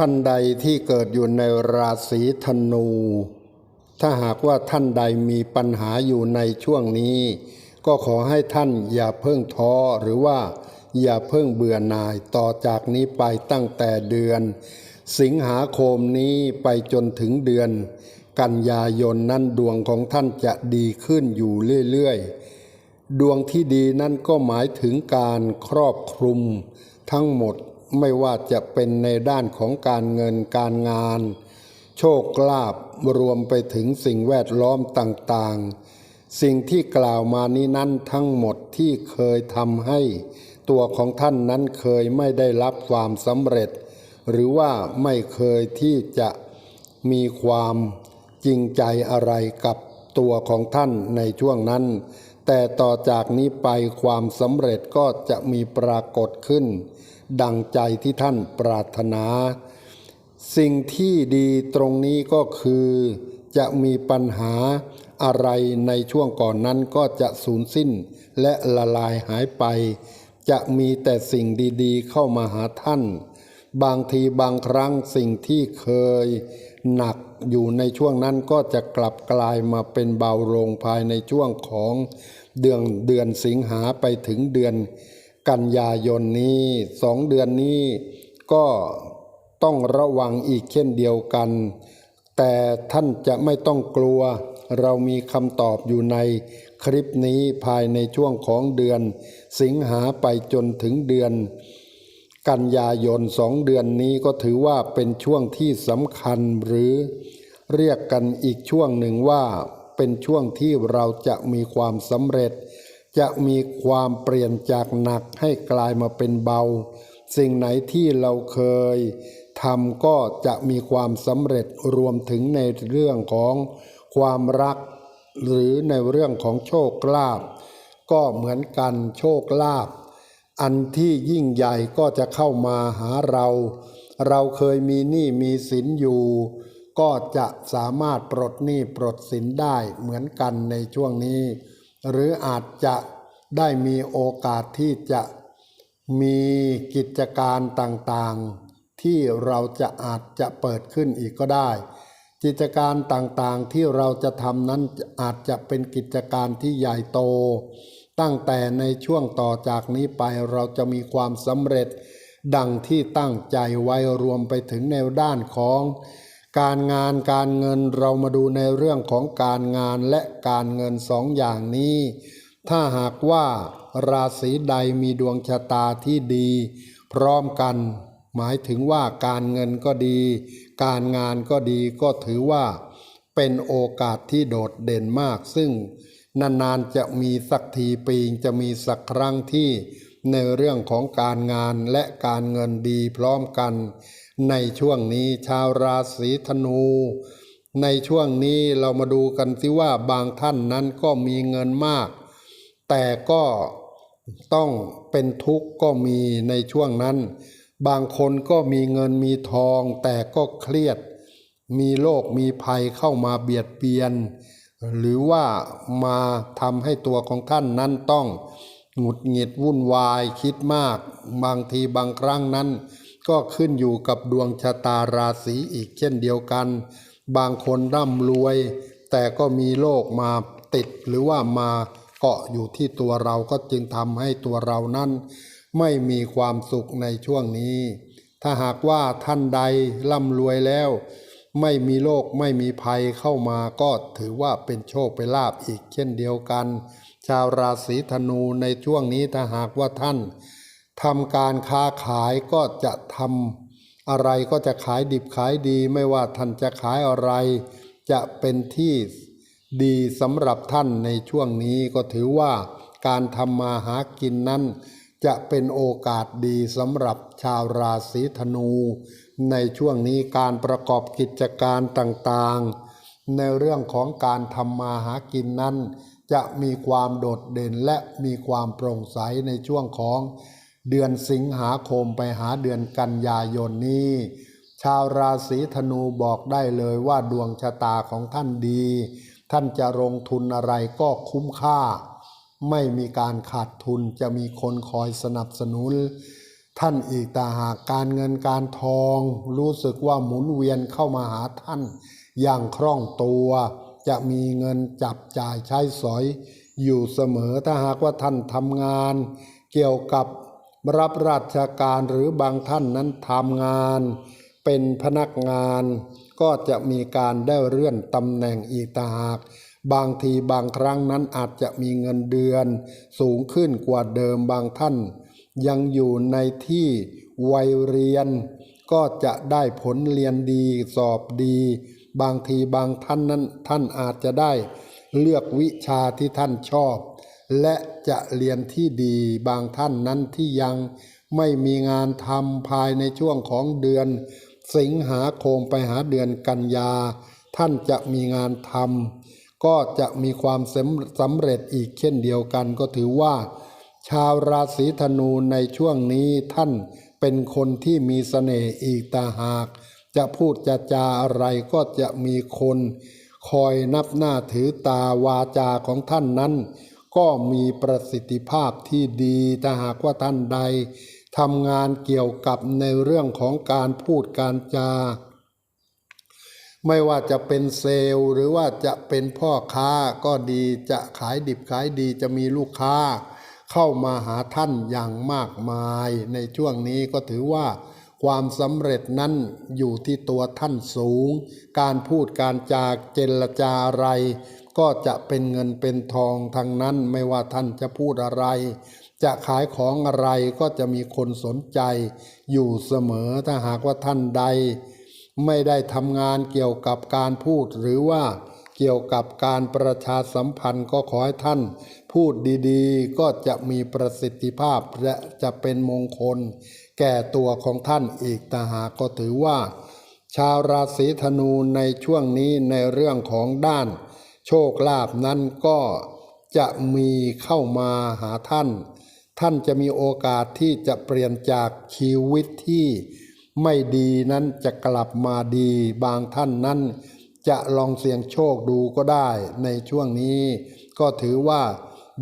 ท่านใดที่เกิดอยู่ในราศีธนู ถ้าหากว่าท่านใดมีปัญหาอยู่ในช่วงนี้ ก็ขอให้ท่านอย่าเพิ่งท้อหรือว่าอย่าเพิ่งเบื่อหน่ายต่อจากนี้ไปตั้งแต่เดือน สิงหาคมนี้ไปจนถึงเดือน กันยายนนั้นดวงของท่านจะดีขึ้นอยู่เรื่อยๆ ดวงที่ดีนั่นก็หมายถึงการครอบคลุมทั้งหมด ไม่ว่าจะเป็นในด้านของการเงินการงาน โชคลาภรวมไปถึงสิ่งแวดล้อมต่างๆ สิ่งที่กล่าวมานี้นั้นทั้งหมดที่เคยทำให้ ตัวของท่านนั้นเคยไม่ได้รับความสำเร็จ หรือว่าไม่เคยที่จะมีความจริงใจอะไรกับตัวของท่านในช่วงนั้น แต่ต่อจากนี้ไปความสำเร็จก็จะมีปรากฏขึ้น ดังใจที่ท่านปรารถนา สิ่งที่ดีตรงนี้ก็คือ จะมีปัญหาอะไรในช่วงก่อนนั้นก็จะสูญสิ้นและละลายหายไป จะมีแต่สิ่งดีๆ เข้ามาหาท่าน บางทีบางครั้งสิ่งที่เคย หนักอยู่ในช่วงนั้นก็จะกลับกลายมาเป็นเบาลงภายในช่วงของเดือนเดือนสิงหาไปถึงเดือน กันยายนนี้สองเดือนนี้ก็ต้องระวังอีกเช่นเดียวกัน แต่ท่านจะไม่ต้องกลัว เรามีคำตอบอยู่ในคลิปนี้ภายในช่วงของเดือน สิงหาไปจนถึงเดือน กันยายนสองเดือนนี้ก็ถือว่าเป็นช่วงที่สำคัญหรือเรียกกันอีกช่วงหนึ่งว่าเป็นช่วงที่เราจะมีความสำเร็จ จะมีความเปลี่ยนจากหนักให้กลายมาเป็นเบา สิ่งไหนที่เราเคยทำก็จะมีความสำเร็จรวมถึงในเรื่องของความรัก หรือในเรื่องของโชคลาภก็เหมือนกันโชคลาภอันที่ยิ่งใหญ่ก็จะเข้ามาหาเรา เราเคยมีหนี้มีสินอยู่ ก็จะสามารถปลดหนี้ปลดสินได้เหมือนกันในช่วงนี้ หรืออาจจะได้มีโอกาสที่จะมีกิจการต่างๆ ที่เราจะอาจจะเปิดขึ้นอีกก็ได้ กิจการต่างๆที่เราจะทำนั้นอาจจะเป็นกิจการที่ใหญ่โต ตั้งแต่ในช่วงต่อจากนี้ไปเราจะมีความสำเร็จ ดังที่ตั้งใจไว้รวมไปถึงแนวด้านของ การงานการเงินเรามาดูในเรื่องของการงานและการเงินสองอย่างนี้ ถ้าหากว่าราศีใดมีดวงชะตาที่ดี พร้อมกัน หมายถึงว่าการเงินก็ดี การงานก็ดีก็ถือว่า เป็นโอกาสที่โดดเด่นมาก ซึ่งนานๆจะมีสักทีปีจะมีสักครั้งที่ในเรื่องของการงานและการเงินดีพร้อมกัน ในช่วงนี้ชาวราศีธนู ในช่วงนี้เรามาดูกันสิว่าบางท่านนั้นก็มีเงินมาก แต่ก็ต้องเป็นทุกข์ก็มีในช่วงนั้น บางคนก็มีเงินมีทอง แต่ก็เครียด มีโรคมีภัยเข้ามาเบียดเบียน หรือว่ามาทำให้ตัวของท่านนั้นต้องหงุดหงิดวุ่นวายคิดมาก บางทีบางครั้งนั้น ก็ขึ้นอยู่กับดวงชะตาราศีอีกเช่นเดียวกัน บางคนร่ำรวย แต่ก็มีโรคมาติดหรือว่ามาเกาะอยู่ที่ตัวเราก็จึงทำให้ตัวเรานั้น ไม่มีความสุขในช่วงนี้ ถ้าหากว่าท่านใดร่ำรวยแล้ว ไม่มีโรคไม่มีภัยเข้ามาก็ถือว่าเป็นโชคเป็นลาภอีกเช่นเดียวกัน ชาวราศีธนูในช่วงนี้ถ้าหากว่าท่าน ทำการค้าขายก็จะทำอะไรก็จะขายดิบขายดี ไม่ว่าท่านจะขายอะไร จะเป็นที่ดีสำหรับท่านในช่วงนี้ก็ถือว่าการทำมาหากินนั้น จะเป็นโอกาสดีสำหรับชาวราศีธนู ในช่วงนี้การประกอบกิจการต่างๆ ในเรื่องของการทำมาหากินนั้น จะมีความโดดเด่นและมีความโปร่งใสในช่วงของ เดือนสิงหาคมไปหาเดือนกันยายนนี้ ชาวราศีธนูบอกได้เลยว่าดวงชะตาของท่านดี ท่านจะลงทุนอะไรก็คุ้มค่า ไม่มีการขาดทุนจะมีคนคอยสนับสนุน ท่านอีกแต่หากการเงินการทอง รู้สึกว่าหมุนเวียนเข้ามาหาท่าน อย่างคล่องตัว จะมีเงินจับจ่ายใช้สอย อยู่เสมอถ้าหากว่าท่านทำงาน เกี่ยวกับ รับราชการหรือบางท่านนั้นทำงาน เป็นพนักงาน ก็จะมีการได้เลื่อนตำแหน่งอีกต่างหากบางทีบางครั้งนั้นอาจจะมีเงินเดือน สูงขึ้นกว่าเดิมบางท่าน ยังอยู่ในที่วัยเรียน ก็จะได้ผลเรียนดีสอบดี บางทีบางท่านนั้นท่านอาจจะได้เลือกวิชาที่ท่านชอบ และจะเรียนที่ดีบางท่านนั้นที่ยังไม่มีงานทำภายในช่วงของเดือน สิงหาคมไปหาเดือนกันยา ท่านจะมีงานทำก็จะมีความสำสำเร็จอีกเช่นเดียวกันก็ถือว่า ชาวราศีธนูในช่วงนี้ท่านเป็นคนที่มีเสน่ห์อีกตาหาก จะพูดจะจาอะไรก็จะมีคน คอยนับหน้าถือตาวาจาของท่านนั้น ก็มีประสิทธิภาพที่ดีถ้าหากว่าท่านใดทำงานเกี่ยวกับในเรื่องของการพูดการจา ไม่ว่าจะเป็นเซลล์หรือว่าจะเป็นพ่อค้าก็ดีจะขายดิบขายดีจะมีลูกค้า เข้ามาหาท่านอย่างมากมาย ในช่วงนี้ก็ถือว่าความสำเร็จนั้นอยู่ที่ตัวท่านสูง การพูดการจาเจรจาอะไร ก็จะเป็นเงินเป็นทองทั้งนั้นไม่ว่าท่านจะพูดอะไร จะขายของอะไรก็จะมีคนสนใจอยู่เสมอถ้าหากว่าท่านใด ไม่ได้ทำงานเกี่ยวกับการพูดหรือว่าเกี่ยวกับการประชาสัมพันธ์ก็ขอให้ท่านพูดดีๆ ก็จะมีประสิทธิภาพและจะเป็นมงคล แก่ตัวของท่านอีกแต่หากก็ถือว่า ชาวราศีธนูในช่วงนี้ในเรื่องของด้าน โชคลาภนั้นก็จะมีเข้ามาหาท่าน ท่านจะมีโอกาสที่จะเปลี่ยนจากชีวิตที่ไม่ดีนั้นจะกลับมาดีบางท่านนั้น จะลองเสี่ยงโชคดูก็ได้ในช่วงนี้ ก็ถือว่า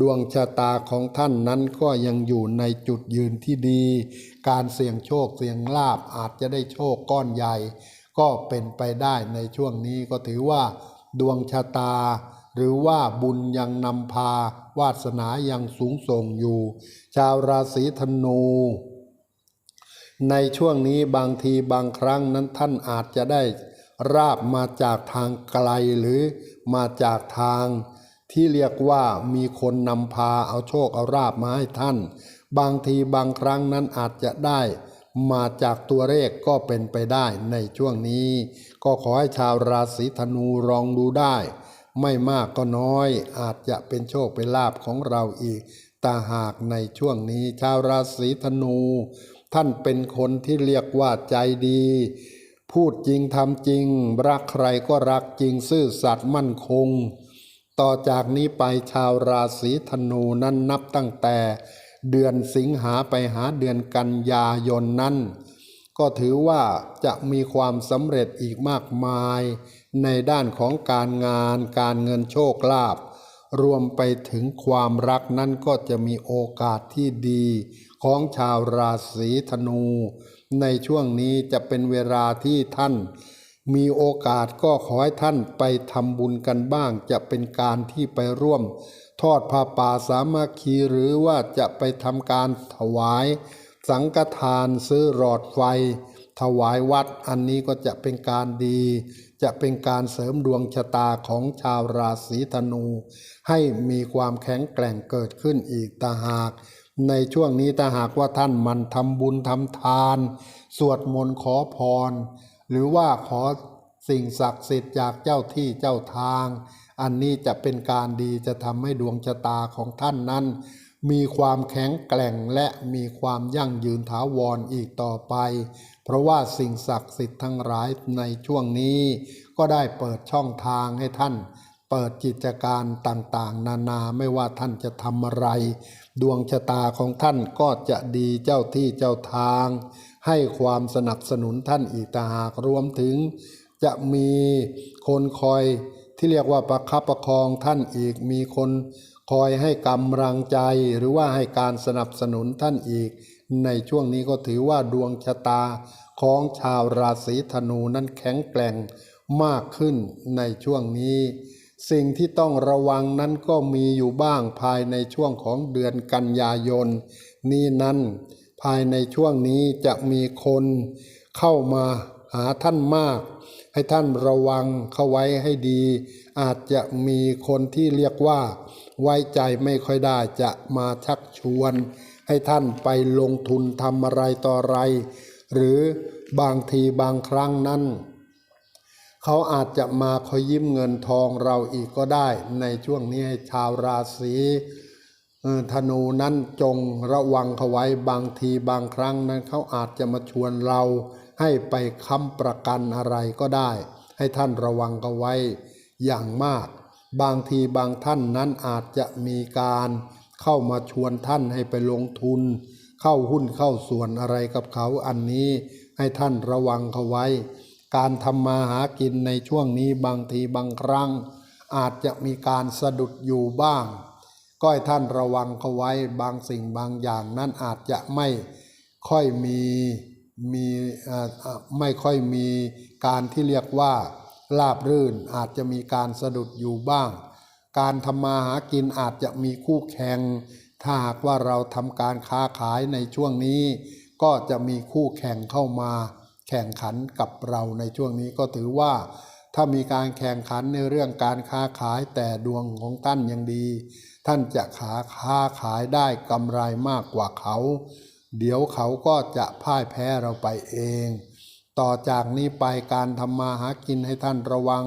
ดวงชะตาของท่านนั้นก็ยังอยู่ในจุดยืนที่ดี การเสี่ยงโชคเสี่ยงลาบอาจจะได้โชคก้อนใหญ่ ก็เป็นไปได้ในช่วงนี้ก็ถือว่า ดวงชะตา หรือว่าบุญยังนำพา วาสนายังสูงส่งอยู่ ชาวราศีธนู ในช่วงนี้บางทีบางครั้งนั้นท่านอาจจะได้ราบมาจากทางไกลหรือมาจากทางที่เรียกว่ามีคนนำพาเอาโชคเอาราบมาให้ท่าน บางทีบางครั้งนั้นอาจจะได้ มาจากตัวเลขก็เป็นไปได้ในช่วงนี้ ก็ขอให้ชาวราศีธนูลองดูได้ ไม่มากก็น้อย อาจจะเป็นโชคเป็นลาบของเราอีกแต่หากในช่วงนี้ ชาวราศีธนู ท่านเป็นคนที่เรียกว่าใจดี พูดจริงทำจริง รักใครก็รักจริงซื่อสัตย์มั่นคง ต่อจากนี้ไปชาวราศีธนูนั้นนับตั้งแต่ เดือนสิงหาไปหาเดือนกันยายนนั้น ก็ถือว่าจะมีความสำเร็จอีกมากมาย ในด้านของการงานการเงินโชคลาภรวมไปถึงความรักนั้นก็จะมีโอกาสที่ดีของชาวราศีธนู ในช่วงนี้จะเป็นเวลาที่ท่าน มีโอกาสก็ขอให้ท่านไปทำบุญกันบ้าง จะเป็นการที่ไปร่วม ทอดผ้าป่าสามัคคีหรือว่าจะไปทำการถวายสังฆทานซื้อหลอดไฟ ถวายวัดอันนี้ก็จะเป็นการดี จะเป็นการเสริมดวงชะตาของชาวราศีธนู ให้มีความแข็งแกร่งเกิดขึ้นอีกตาหาก ในช่วงนี้ถ้าหากว่าท่านมันทำบุญทำทาน สวดมนต์ขอพร หรือว่าขอสิ่งศักดิ์สิทธิ์จากเจ้าที่เจ้าทาง อันนี้จะเป็นการดีจะทำให้ดวงชะตาของท่านนั้น มีความแข็งแกร่งและมีความยั่งยืนถาวรอีกต่อไป เพราะว่าสิ่งศักดิ์สิทธิ์ทั้งหลายในช่วงนี้ ก็ได้เปิดช่องทางให้ท่าน เปิดกิจการต่างๆ นานาไม่ว่าท่านจะทำอะไร ดวงชะตาของท่านก็จะดีเจ้าที่เจ้าทาง ให้ความสนับสนุนท่านอีกต่างหากรวมถึง จะมีคนคอย ที่เรียกว่าประคับประคองท่านอีก มีคนคอยให้กำลังใจหรือว่าให้การสนับสนุนท่านอีก ในช่วงนี้ก็ถือว่าดวงชะตาของชาวราศีธนูนั้นแข็งแกร่งมากขึ้นในช่วงนี้ สิ่งที่ต้องระวังนั้นก็มีอยู่บ้างภายในช่วงของเดือนกันยายน นี้นั้น ภายในช่วงนี้จะมีคนเข้ามาหาท่านมาก ให้ท่านระวังเข้าไว้ให้ดี อาจจะมีคนที่เรียกว่า ไว้ใจไม่ค่อยได้จะมาชักชวน ให้ท่านไปลงทุนทำอะไรต่ออะไร หรือบางทีบางครั้งนั้น เขาอาจจะมาขอยิ้มเงินทองเราอีกก็ได้ ในช่วงนี้ให้ชาวราศีธนูนั้นจงระวังเขาไว้บางทีบางครั้งนั้นเขาอาจจะมาชวนเรา ให้ไปค้ำประกันอะไรก็ได้ ให้ท่านระวังเขาไว้อย่างมาก บางทีบางท่านนั้นอาจจะมีการเข้ามาชวนท่านให้ไปลงทุน เข้าหุ้นเข้าส่วนอะไรกับเขาอันนี้ ให้ท่านระวังเขาไว้ การทำมาหากินในช่วงนี้บางทีบางครั้ง อาจจะมีการสะดุดอยู่บ้าง ก็ให้ท่านระวังเขาไว้บางสิ่งบางอย่างนั้นอาจจะไม่ค่อยมี มีอ่อเอ่อไม่ค่อยมีการที่เรียกว่าลาบรื่นอาจจะมีการสะดุดอยู่บ้าง การทำมาหากินอาจจะมีคู่แข่ง ถ้าหากว่าเราทำการค้าขายในช่วงนี้ ก็จะมีคู่แข่งเข้ามา แข่งขันกับเราในช่วงนี้ก็ถือว่า ถ้ามีการแข่งขันในเรื่องการค้าขายแต่ดวงของท่านยังดี ท่านจะขาค้าขายได้กำไรมากกว่าเขา เดี๋ยวเขาก็จะพ่ายแพ้เราไปเอง ต่อจากนี้ไปการทำมาหากินให้ท่านระวัง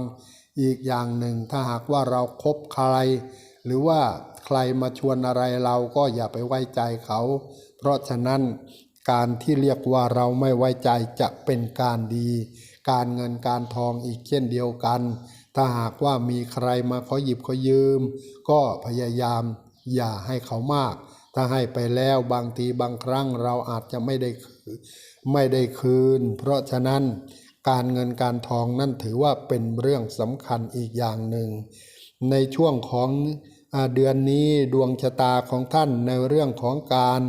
อีกอย่างหนึ่งถ้าหากว่าเราครบใคร หรือว่าใครมาชวนอะไรเราก็อย่าไปไว้ใจเขา เพราะฉะนั้นการที่เรียกว่าเราไม่ไว้ใจจะเป็นการดี การเงินการทองอีกเช่นเดียวกัน ถ้าหากว่ามีใครมาขอหยิบขอยืม ก็พยายามอย่าให้เขามาก ถ้าให้ไปแล้วบางทีบางครั้งเราอาจจะไม่ได้คืนไม่ได้คืน เพราะฉะนั้นการเงินการทองนั่นถือว่าเป็นเรื่องสำคัญอีกอย่างหนึ่ง ในช่วงของอเดือนนี้ดวงชะตาของท่านในเรื่องของการ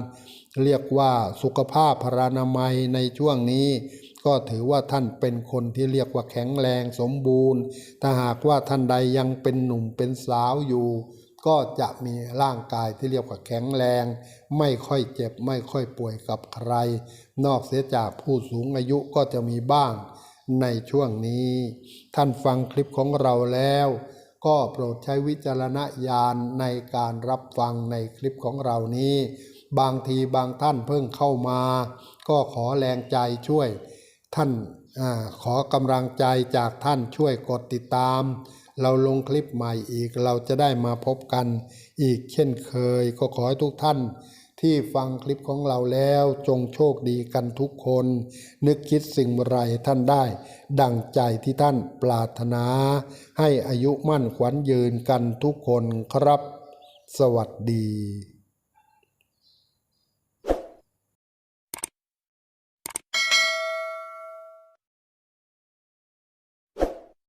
เรียกว่าสุขภาพพรานามัยในช่วงนี้ ก็ถือว่าท่านเป็นคนที่เรียกว่าแข็งแรงสมบูรณ์ ถ้าหากว่าท่านใดยังเป็นหนุ่มเป็นสาวอยู่ ก็จะมีร่างกายที่เรียกว่าแข็งแรง ไม่ค่อยเจ็บไม่ค่อยป่วยกับใคร นอกเสียจากผู้สูงอายุก็จะมีบ้างในช่วงนี้ ท่านฟังคลิปของเราแล้ว ก็โปรดใช้วิจารณญาณในการรับฟังในคลิปของเรานี้ บางทีบางท่านเพิ่งเข้ามา ก็ขอแรงใจช่วย ท่านอขอกำลังใจจากท่านช่วยกดติดตาม เราลงคลิปใหม่อีกเราจะได้มาพบกันอีกเช่นเคย ก็ขอให้ทุกท่าน ที่ฟังคลิปของเราแล้วจงโชคดีกันทุกคน นึกคิดสิ่งไรท่านได้ ดังใจที่ท่านปรารถนา ให้อายุมั่นขวัญยืนกันทุกคนครับ สวัสดี